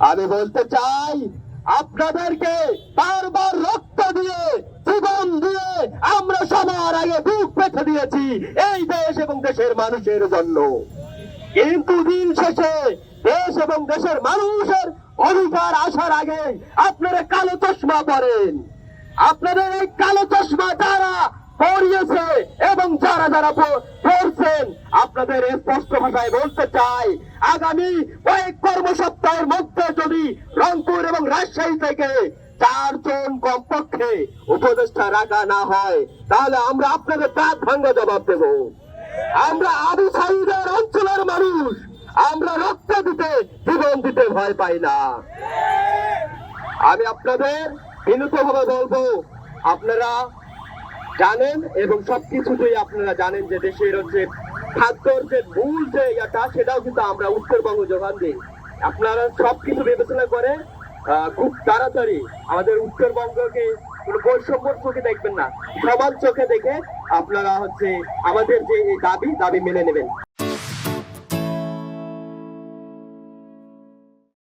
আমি বলতে চাই, আপনাদেরকে বারবার রক্ত দিয়ে, জীবন দিয়ে আমরা সবার আগে বুক পেতে দিয়েছি এই দেশ এবং দেশের মানুষের জন্য। কিন্তু দিন শেষে দেশ এবং দেশের মানুষের অধিকার আসার আগে আপনারা কালো চশমা পরেন। আপনাদের এই কালো চশমা যারা পরিয়েছে এবং যারা যারা পড়ছেন আপনাদের স্পষ্ট ভাষায় বলতে চাই, আগামী কয়েক কর্ম সপ্তাহের মধ্যে যদি রংপুর এবং রাজশাহী থেকে চারজন কমপক্ষে উপদেষ্টা রাখা না হয়, তাহলে আমরা আপনাদের দাঁত ভাঙ্গা জবাব দেব। আমরা আবু সাইদের অঞ্চলের মানুষ, আমরা রক্ত দিতে, জীবন দিতে ভয় পাই না। আমি আপনাদের বিনীতভাবে বলব, আপনারা জানেন এবং সবকিছুতেই আপনারা জানেন যে দেশের হচ্ছে খাদ্যর মূল যে ইয়াটা, সেটাও কিন্তু আমরা উত্তরবঙ্গ যোগান দিই। আপনারা সবকিছু বিবেচনা করে খুব তাড়াতাড়ি আমাদের উত্তরবঙ্গকে কোনো বৈষম্যর চোখে দেখবেন না সমান চোখে দেখে আপনারা হচ্ছে আমাদের যে দাবি দাবি মেনে নেবেন।